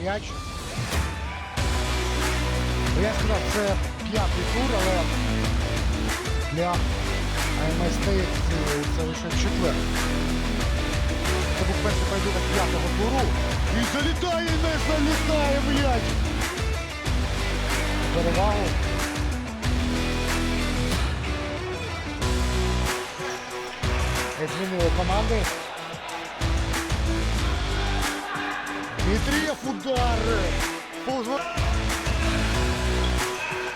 м'яч. Я сказав, це п'ятий тур, але для АМС це лише четвертий. Це був перший поєдинок п'ятого туру. І залітає, і не залітає м'яч. Перевагу. Змінили команди. Дмитрієв удар.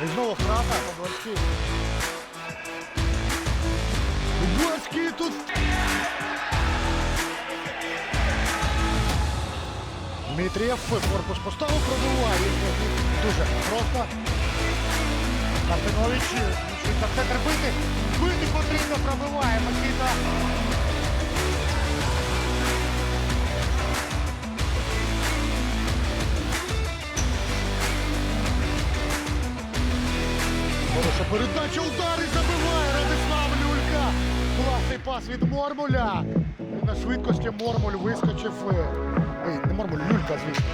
І знову втрата Подольський. Подольський тут. Дмитрієв корпус поставив, пробиває. Дуже просто. Мартинович, за центр бити. Бити потрібно, пробиває. Микита. Хороша передача, удар і забиває Радислав Люлька. Класний пас від Мормуля. І на швидкості Мормуль вискочив. е, Ой, не Мормуль, Люлька, звісно.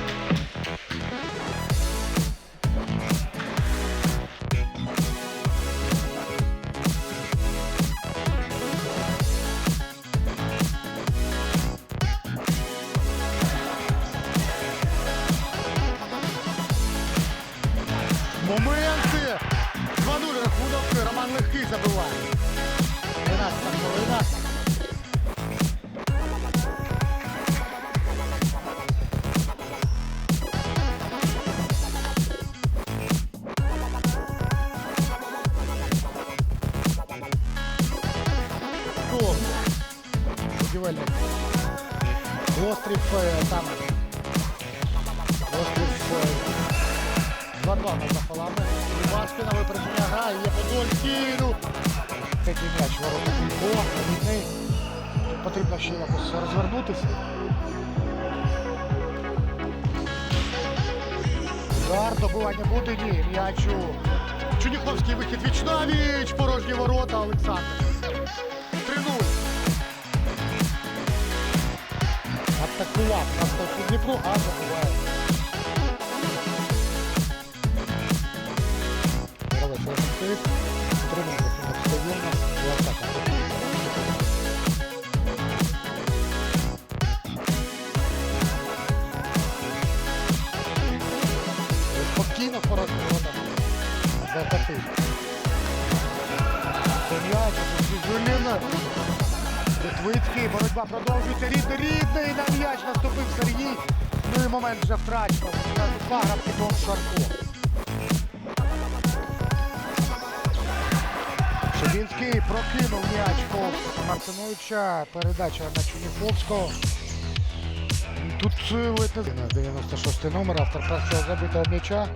2-2 на фалами. Баскіна випередження грає, є Подольський. Ну, Такий м'яч ворота Кулько. Потрібно ще якось розвернутися. Удар, добивання буде, ні, м'ячу. Чуніховський вихід вічнавіч, порожні ворота Олександр. 3-0. Атакував на Дніпро, а забуває. Олександр. Тримає рахунок стадіона. І атака. Спокійно порожні ворота. Сем'яч, Жуліна. Литвицький, боротьба продовжується. Рідний, рідний, на м'яч наступив Сергій. Ну і момент вже втрачено. Пара Дом Шарко. Шабінський прокинув м'яч повз. Передача на Чуніховського. Тут ледь не 96 номер, автор першого забитого м'яча.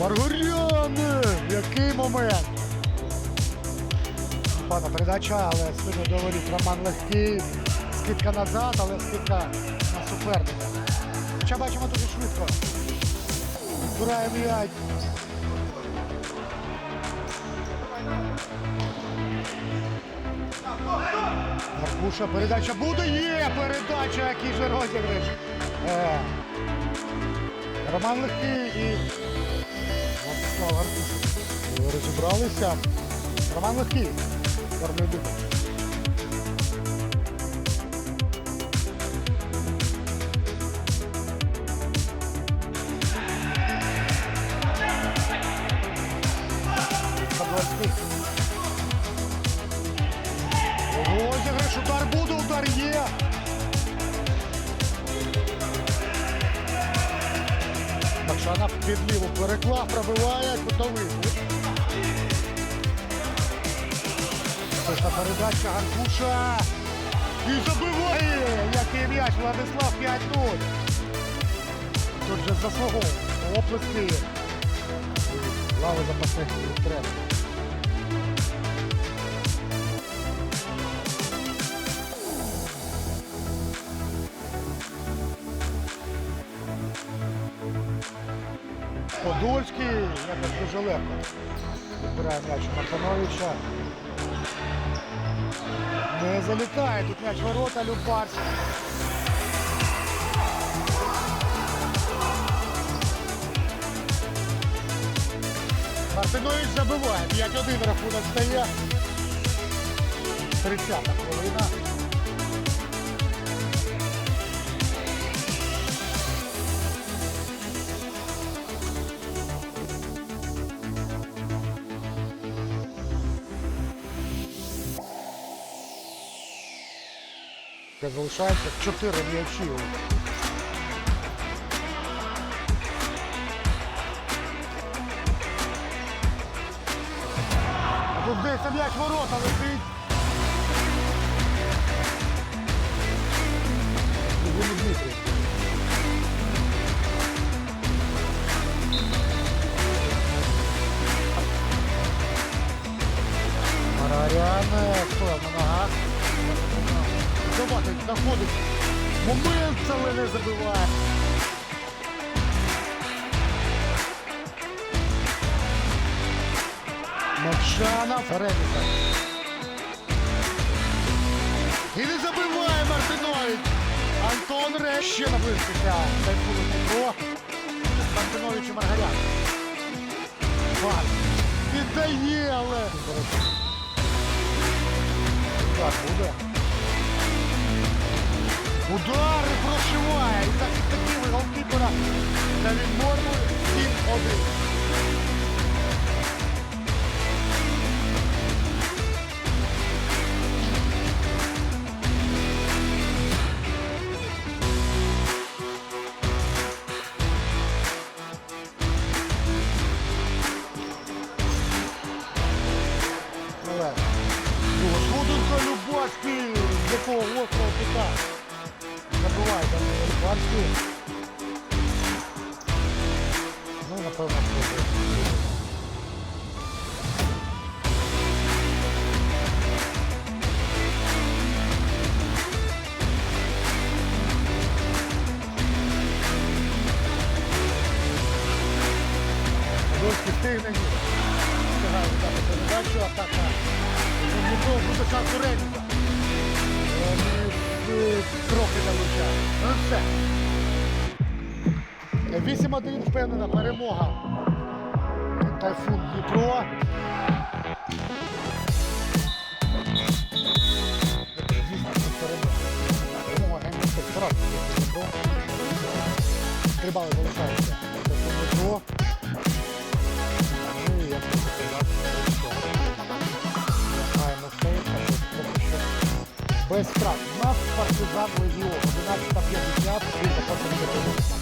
Маргоряни! Який момент! Пана передача, але спину до воріт Роман легкий. Скидка назад, але скидка на суперника. Хоча бачимо дуже швидко. Збирає м'яч. Маркуша, передача буде, є передача, який же розіграш. Е. Роман Легкий і Владислав. Розібралися. Роман Легкий. Чорний дуб. Під ліву переклав, пробиває, кутовий. Точна передача Гаркуша. І забиває! Який м'яч Владислав 5-0. Тут же заслуговує. Оплески. Лави запасних тренерів. Подольський, якось дуже легко. Відбирає м'яч у Мартановича. Не залітає. Тут м'яч ворота, Любарч. Мартинович забиває. 5-1 рахунок стає. 30 хвилина. Залишається 4 м'ячі. Тут десь м'яч ворота летить. Марарян, хто на ногах? Давайте, доходить. Момент, але не забиває. Мовчанов, Реміка. І не забиває Мартинович. Антон Реш ще наблизився. Тайфуну Дніпро. Мартинович і Маргарян. Пас. Віддає, але... Так, буде. Удар і прошиває. І так такі голкіпера та відборну 7-1. Шансу Реміка. Трохи залучає. Ну все. 8-1 впевнена перемога. Тайфун Дніпро. Звісно, перемога. Перемога МС. Зразу Дніпро. Три бали залишаються. Тайфун Дніпро. без втрат. У нас партизан Легіон, 11.50, і потім